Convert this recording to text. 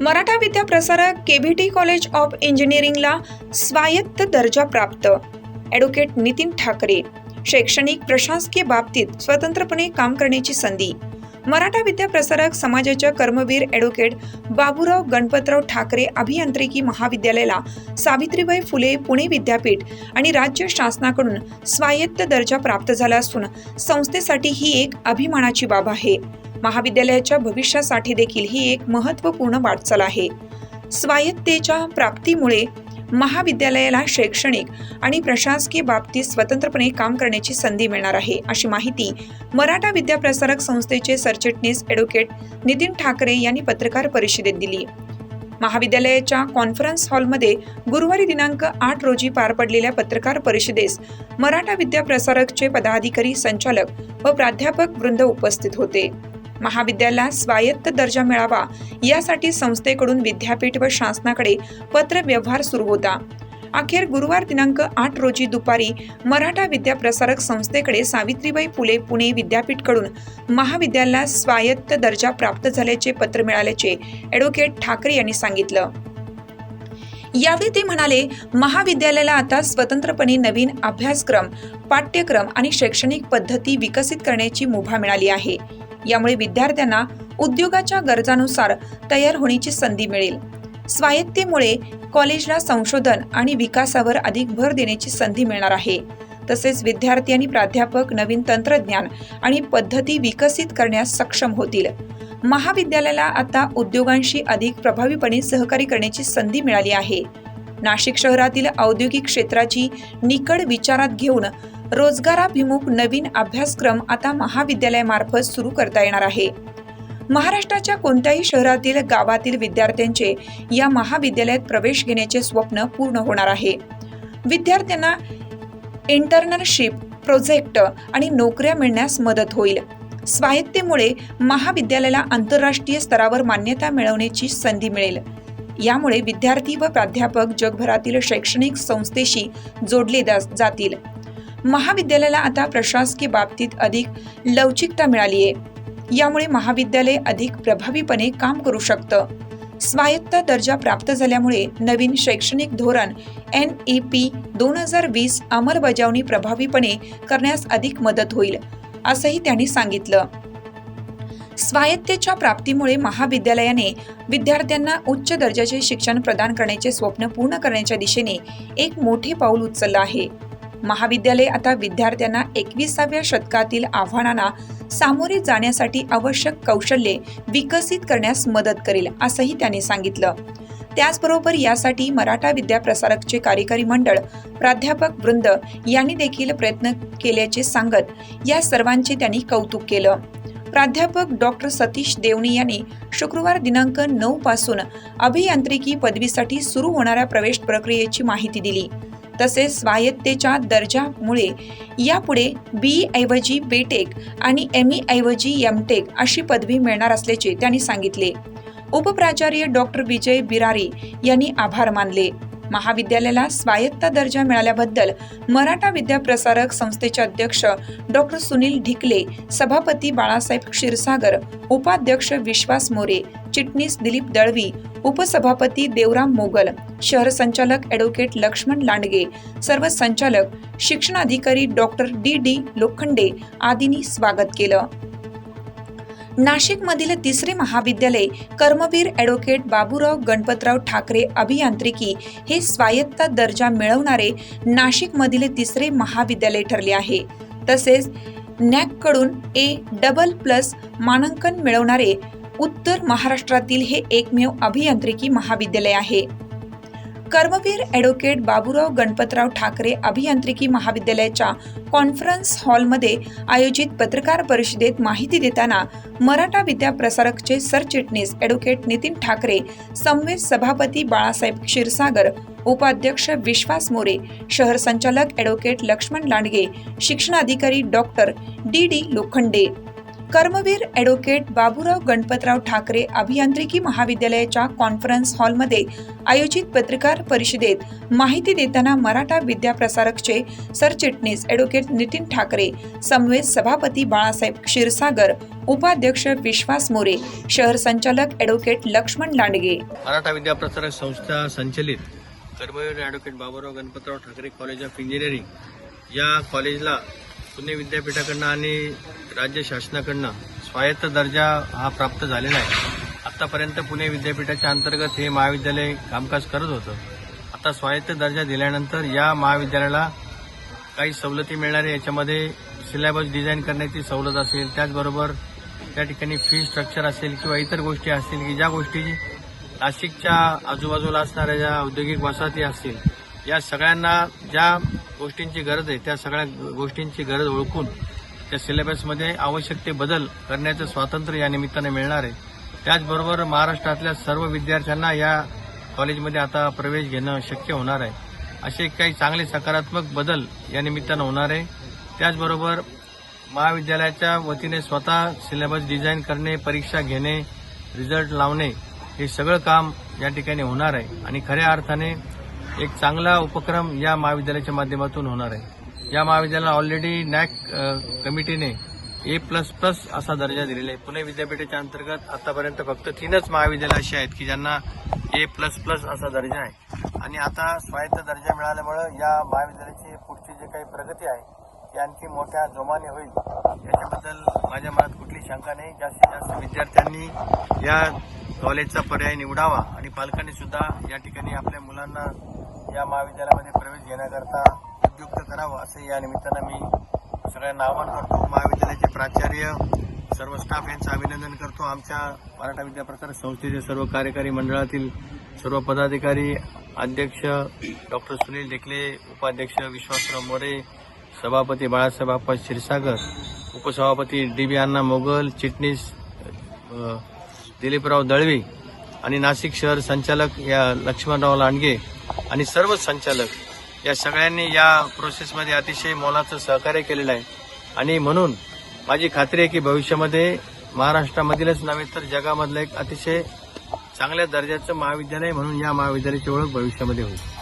Maratha Vidya Prasarak KVT college of इंजिनिअरिंगला स्वायत्त दर्जा प्राप्त. ॲडव्होकेट नितीन ठाकरे शैक्षणिक प्रशासकीय बाबतीत स्वतंत्रपणे काम करण्याची संधी. मराठा विद्या प्रसारक समाजाच्या कर्मवीर ॲडव्होकेट बाबूराव गणपतराव ठाकरे अभियांत्रिकी महाविद्यालयाला सावित्रीबाई फुले पुणे विद्यापीठ आणि राज्य शासनाकडून स्वायत्त दर्जा प्राप्त झाला असून संस्थेसाठी ही एक अभिमानाची बाब आहे. महाविद्यालयाच्या भविष्यासाठी देखील ही एक महत्त्वपूर्ण वाटचाल आहे. स्वायत्तेच्या प्राप्तीमुळे महाविद्यालयाला शैक्षणिक आणि प्रशासकीय बाबतीत स्वतंत्रपणे काम करण्याची संधी मिळणार आहे अशी माहिती मराठा विद्याप्रसारक संस्थेचे सरचिटणीस ॲडव्होकेट नितीन ठाकरे यांनी पत्रकार परिषदेत दिली. महाविद्यालयाच्या कॉन्फरन्स हॉलमध्ये गुरुवारी दिनांक आठ रोजी पार पडलेल्या पत्रकार परिषदेस मराठा विद्याप्रसारकचे पदाधिकारी संचालक व प्राध्यापक वृंद उपस्थित होते. महाविद्यालयाला स्वायत्त दर्जा मिळावा. यासाठी संस्थेकडून विद्यापीठ व शासनाकडे पत्रव्यवहार सुरू होता. अखेर गुरुवार दिनांक आठ रोजी दुपारी मराठा विद्याप्रसारक संस्थेकडे सावित्रीबाई फुले पुणे विद्यापीठकडून महाविद्यालयाला स्वायत्त दर्जा प्राप्त झाल्याचे पत्र मिळाल्याचे ॲडव्होकेट ठाकरे यांनी सांगितलं. यावेळी ते म्हणाले महाविद्यालयाला आता स्वतंत्रपणे नवीन अभ्यासक्रम पाठ्यक्रम आणि शैक्षणिक पद्धती विकसित करण्याची मुभा मिळाली आहे. यामुळे विद्यार्थ्यांना उद्योगाच्या गरजानुसार तयार होण्याची संधी मिळेल. स्वायत्तेमुळे कॉलेजला संशोधन आणि विकासावर अधिक भर देण्याची संधी मिळणार आहे. तसेच विद्यार्थी आणि प्राध्यापक नवीन तंत्रज्ञान आणि पद्धती विकसित करण्यास सक्षम होतील. महाविद्यालयाला आता उद्योगांशी अधिक प्रभावीपणे सहकार्य करण्याची संधी मिळाली आहे. नाशिक शहरातील औद्योगिक क्षेत्राची निकड विचारात घेऊन रोजगाराभिमुख नवीन अभ्यासक्रम आता महाविद्यालयामार्फत सुरू करता येणार आहे. महाराष्ट्राच्या कोणत्याही शहरातील गावातील विद्यार्थ्यांचे या महाविद्यालयात प्रवेश घेण्याचे स्वप्न पूर्ण होणार आहे. विद्यार्थ्यांना इंटर्नशिप प्रोजेक्ट आणि नोकऱ्या मिळण्यास मदत होईल. स्वायत्तेमुळे महाविद्यालयाला आंतरराष्ट्रीय स्तरावर मान्यता मिळवण्याची संधी मिळेल. यामुळे विद्यार्थी व प्राध्यापक जगभरातील शैक्षणिक संस्थेशी जोडले जा- जातील. महाविद्यालयाला आता प्रशासकीय बाबतीत अधिक लवचिकता मिळाली आहे यामुळे महाविद्यालय अधिक प्रभावीपणे काम करू शकतं. स्वायत्त दर्जा प्राप्त झाल्यामुळे नवीन शैक्षणिक धोरण एन ई पी दोन हजार वीस अंमलबजावणी प्रभावीपणे करण्यास अधिक मदत होईल असंही त्यांनी सांगितलं. स्वायत्तेच्या प्राप्तीमुळे महाविद्यालयाने विद्यार्थ्यांना उच्च दर्जाचे शिक्षण प्रदान करण्याचे स्वप्न पूर्ण करण्याच्या दिशेने एक मोठे पाऊल उचललं आहे. महाविद्यालय आता विद्यार्थ्यांना एकविसाव्या शतकातील आव्हानांना सामोरे जाण्यासाठी आवश्यक कौशल्ये विकसित करण्यास मदत करेल असंही त्यांनी सांगितलं. त्याचबरोबर यासाठी मराठा विद्याप्रसारकचे कार्यकारी मंडळ प्राध्यापक वृंद यांनी देखील प्रयत्न केल्याचे सांगत या सर्वांचे त्यांनी कौतुक केलं. प्राध्यापक डॉक्टर सतीश देवणी यांनी शुक्रवार दिनांक नऊ पासून अभियांत्रिकी पदवीसाठी सुरू होणाऱ्या प्रवेश प्रक्रियेची माहिती दिली. तसेच स्वायत्तेच्या दर्जामुळे यापुढे बी ऐवजी बेटेक आणि एम ई ऐवजी एमटेक अशी पदवी मिळणार असल्याचे त्यांनी सांगितले. उपप्राचार्य डॉक्टर विजय बिरारी यांनी आभार मानले. महाविद्यालयाला स्वायत्त दर्जा मिळाल्याबद्दल मराठा विद्याप्रसारक संस्थेचे अध्यक्ष डॉक्टर सुनील ढिकले सभापती बाळासाहेब क्षीरसागर उपाध्यक्ष विश्वास मोरे चिटणीस दिलीप दळवी उपसभापती देवराम मोगल शहर संचालक ॲडव्होकेट लक्ष्मण लांडगे सर्व संचालक शिक्षणाधिकारी डॉक्टर डी डी लोखंडे आदींनी स्वागत केलं. नाशिकमधील तिसरे महाविद्यालय कर्मवीर ॲडव्होकेट बाबूराव गणपतराव ठाकरे अभियांत्रिकी हे स्वायत्त दर्जा मिळवणारे नाशिकमधील तिसरे महाविद्यालय ठरले आहे. तसेच नॅककडून ए डबल प्लस मानांकन मिळवणारे उत्तर महाराष्ट्रातील हे एकमेव अभियांत्रिकी महाविद्यालय आहे. कर्मवीर ॲडव्होकेट बाबूराव गणपतराव ठाकरे अभियांत्रिकी महाविद्यालयाच्या कॉन्फरन्स हॉलमध्ये आयोजित पत्रकार परिषदेत माहिती देताना मराठा विद्याप्रसारकचे सरचिटणीस ॲडव्होकेट नितीन ठाकरे संवेद सभापती बाळासाहेब क्षीरसागर उपाध्यक्ष विश्वास मोरे शहर संचालक ॲडव्होकेट लक्ष्मण लांडगे शिक्षणाधिकारी doctor D D Lokhande Karmaveer advocate Baburao Ganpatrao Thakare अभियांत्रिकी महाविद्यालयाच्या कॉन्फरन्स हॉलमध्ये आयोजित पत्रकार परिषदेत माहिती देताना मराठा विद्याप्रसारकचे सरचिटणीस ॲडव्होकेट नितीन ठाकरे समवेत सभापती बाळासाहेब क्षीरसागर उपाध्यक्ष विश्वास मोरे शहर संचालक ॲडव्होकेट लक्ष्मण लांडगे. मराठा विद्याप्रसारक संस्था संचलित Karmaveer advocate Baburao Ganpatrao Thakare college of engineering या कॉलेजला पुणे विद्यापीठाकडनं आणि राज्य शासनाकडनं स्वायत्त दर्जा हा प्राप्त झालेला आहे. आतापर्यंत पुणे विद्यापीठाच्या अंतर्गत हे महाविद्यालय कामकाज करत होतं. आता स्वायत्त दर्जा दिल्यानंतर या महाविद्यालयाला काही सवलती मिळणार याच्यामध्ये सिलेबस डिझाईन करण्याची सवलत असेल त्याचबरोबर त्या ठिकाणी फी स्ट्रक्चर असेल किंवा इतर गोष्टी असतील की ज्या गोष्टी नाशिकच्या आजूबाजूला असणाऱ्या ज्या औद्योगिक वसाहती असतील या सगळ्यांना ज्या गोष्टींची गरज आहे. त्या सगळ्या गोष्टींची गरज ओळखून त्या सिलेबसमध्ये आवश्यक ते बदल करण्याचं स्वातंत्र्य या निमित्ताने मिळणार आहे. त्याचबरोबर महाराष्ट्रातल्या सर्व विद्यार्थ्यांना या कॉलेजमध्ये आता प्रवेश घेणं शक्य होणार आहे. असे काही चांगले सकारात्मक बदल या निमित्तानं होणार आहे. त्याचबरोबर महाविद्यालयाच्या वतीने स्वतः सिलेबस डिझाईन करणे परीक्षा घेणे रिझल्ट लावणे हे सगळं काम या ठिकाणी होणार आहे. आणि खऱ्या अर्थाने एक चांगला उपक्रम या महाविद्यालयाच्या माध्यमातून होणार आहे. या महाविद्यालयाला ऑलरेडी नॅक कमिटीने ए प्लस प्लस असा दर्जा दिलेला आहे. पुणे विद्यापीठाच्या अंतर्गत आतापर्यंत फक्त तीनच महाविद्यालय अशी आहेत की ज्यांना ए प्लस प्लस असा दर्जा आहे. आणि आता स्वायत्त दर्जा मिळाल्यामुळं या महाविद्यालयाची पुढची जी काही प्रगती आहे ती आणखी मोठ्या जोमाने होईल. याच्याबद्दल माझ्या मनात कुठली शंका नाही. जास्तीत जास्त विद्यार्थ्यांनी या कॉलेजचा पर्याय निवडावा आणि पालकांनी सुद्धा या ठिकाणी आपल्या मुलांना या महाविद्यालयामध्ये प्रवेश घेण्याकरता उद्युक्त करावं असं या निमित्तानं मी सगळ्यांना आवाहन करतो. महाविद्यालयाचे प्राचार्य सर्व स्टाफ यांचं अभिनंदन करतो. आमच्या मराठा विद्याप्रसार संस्थेचे सर्व कार्यकारी मंडळातील सर्व पदाधिकारी अध्यक्ष डॉक्टर सुनील ढेकले उपाध्यक्ष विश्वासराव मोरे सभापती बाळासाहेब आप्पा क्षीरसागर उपसभापती डी बी अण्णा मोगल चिटणीस दिलीपराव दळवी आणि नाशिक शहर संचालक या लक्ष्मणराव लांडगे आणि सर्व संचालक या सगळ्यांनी या प्रोसेसमध्ये अतिशय मोलाचं सहकार्य केलेलं आहे. आणि म्हणून माझी खात्री आहे की भविष्यामध्ये महाराष्ट्रामधीलच नव्हे तर जगामधलं एक अतिशय चांगल्या दर्जाचं महाविद्यालय म्हणून या महाविद्यालयाची ओळख भविष्यामध्ये होईल.